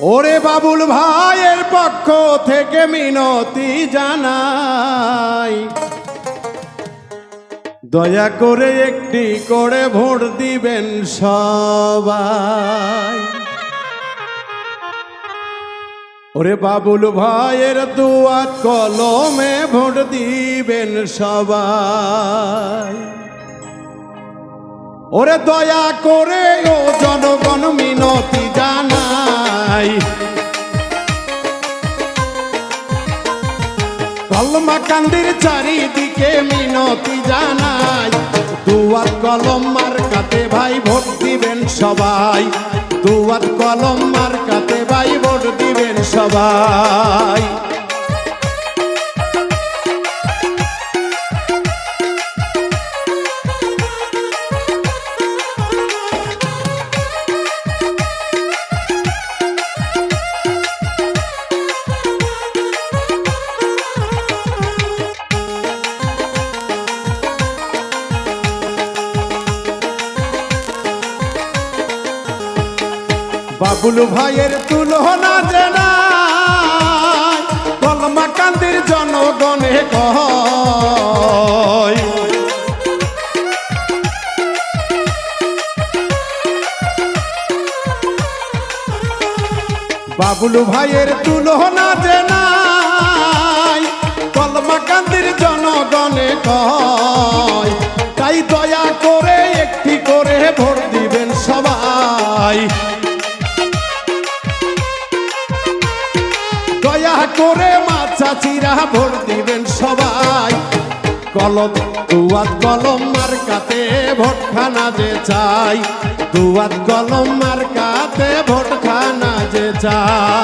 ওরে বাবুল ভাইয়ের পক্ষ থেকে মিনতি জানাই। দয়া করে একটি করে ভোট দিবেন সবাই। ওরে বাবুল ভাইয়ের দুয়াত কলমে ভোট দিবেন সবাই। ওরে দয়া করে ও জনগণ মিনতি জানাই। কান্দির চারিদিকে মিনতি জানাই। দুয়াত কলম মার্কাতে ভাই ভোট দিবেন সবাই। দুয়াত কলম মার্কাতে ভাই ভোট দিবেন সবাই। বাবুল ভাইয়ের তুলনা নাই কলমা কান্দির জনগণে কয়। বাবুল ভাইয়ের তুলনা নাই কলমা কান্দির জনগণে কয়। তাই দয়া করে একটি করে ভোট দিবেন সবাই। দয়া করে মা চাচিরা ভোট দিবেন সবাই। কলম, দুয়াত কলম মার্কাতে ভোট খানা যে চাই। দুয়াত কলম মার্কাতে ভোট খানা যে চাই।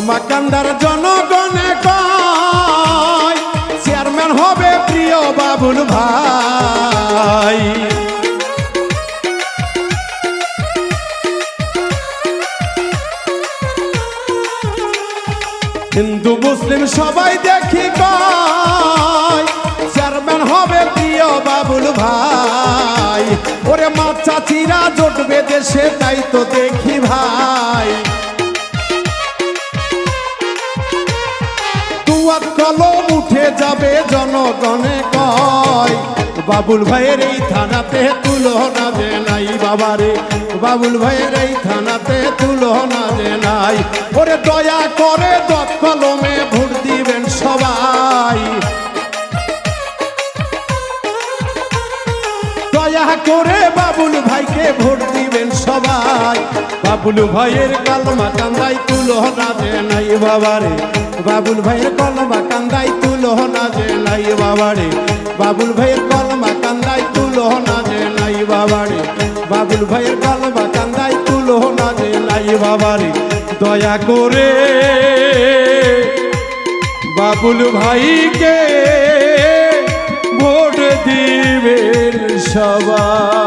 কলমা কান্দার জনগণে কয়, চেয়ারম্যান হবে প্রিয় বাবুল ভাই। হিন্দু মুসলিম সবাই দেখি কয়, চেয়ারম্যান হবে প্রিয় বাবুল ভাই। ওরে মা চাচিরা জোটবে দেশে, তাই তো দেখি ভাই। দুয়াত কলম উঠে যাবে জনগণে কয়, বাবুল ভাইয়ের এই থানাতে তুলনা যে নাই বাবারে। বাবুল ভাইয়ের এই থানাতে তুলো না যে নাই। ওরে দয়া করে দত কলমে ভোট দিবেন সবাই। দয়া করে বাবুল ভাইকে ভোট দিবেন সবাই। বাবুল ভাইয়ের কালমা কান্দাই তুলো না যে নাই বাবারে। বাবুল ভাইয়ের কলমা কান্দাই তুলনা যে নাই বাবারে। বাবুল ভাইয়ের কলমা কান্দাই তুলনা যে নাই বাবারে। বাবুল ভাইয়ের কলমা কান্দাই তুলনা যে নাই বাবারে। দয়া করে বাবুল ভাইকে ভোট দিবেন সবাই।